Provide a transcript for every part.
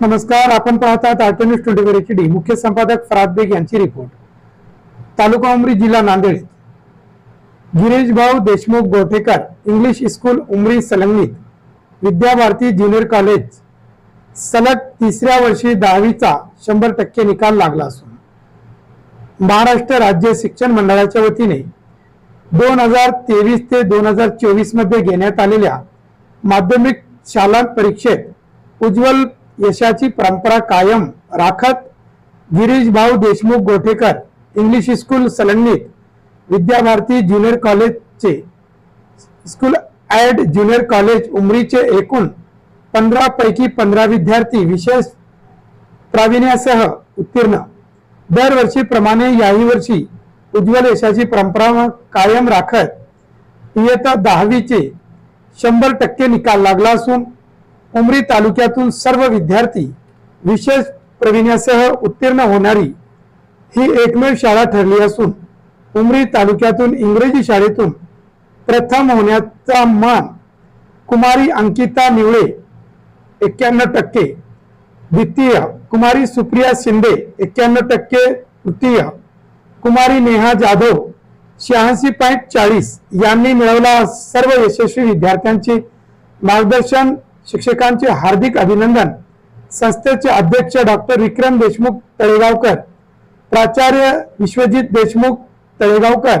नमस्कार आपण पाहतात art news twenty four H D मुख्य संपादक फराद बेग यांची रिपोर्ट. तालुका उमरी जिल्हा नांदेड. गिरीश भाऊ देशमुख गोठेकर इंग्लिश स्कूल उमरी संलग्नित विद्याभारती ज्युनियर कॉलेज. सलग तिसऱ्या वर्षी दहावीचा शंभर टक्के निकाल लागला असून. महाराष्ट्र राज्य शिक्षण मंडळाच्या वतीने दोन हजार तेवीस ते दोन हजार चोवीसमध्ये घेण्यात आलेल्या माध्यमिक शाला परीक्षेत उज्ज्वल यशाची परंपरा कायम राखत गिरीश भाऊ देशमुख गोठेकर इंग्लिश स्कूल सलंगीत विद्याभारती ज्युनियर कॉलेजचे स्कूल ऍड ज्युनियर कॉलेज उमरीचे एकूण पंधरा पैकी पंधरा विद्यार्थी विशेष प्राविण्यासह उत्तीर्ण. दरवर्षीप्रमाणे याही वर्षी उज्ज्वल यशाची परंपरा कायम राखत इयत्ता दहावीचे शंभर टक्के निकाल लागला असून उमरी तालुक्यातून सर्व विद्यार्थी विशेष प्रविण्यासह उत्तीर्ण होणारी ही एकमेव शाळा ठरली असून उमरी तालुक्यातून इंग्रजी शाळेतून प्रथम होण्याचा मान कुमारी अंकिता निवळे एक्क्याण्णव टक्के द्वितीय कुमारी सुप्रिया शिंदे एक्क्याण्णव टक्के तृतीय. कुमारी नेहा जाधव शहाऐंशी पॉईंट चाळीस यांनी मिळवला सर्व यशस्वी विद्यार्थ्यांचे मार्गदर्शन शिक्षकांचे हार्दिक अभिनंदन. संस्थेचे अध्यक्ष डॉक्टर विक्रम देशमुख तळेगावकर प्राचार्य विश्वजित देशमुख तळेगावकर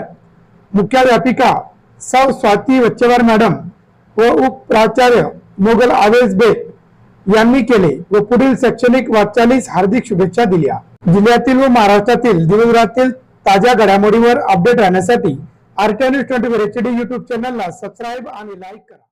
मुख्याध्यापिका सौ स्वाती वच्चेवार मॅडम व उपप्राचार्य मोगल आवेज बेग. यांनी केले व पुढील शैक्षणिक वाटचालीस हार्दिक शुभेच्छा दिल्या. जिल्ह्यातील व महाराष्ट्रातील दिवसभरातील ताज्या घडामोडीवर अपडेट राहण्यासाठी RTN twenty four H D YouTube चॅनलला सबस्क्राईब आणि लाईक करा.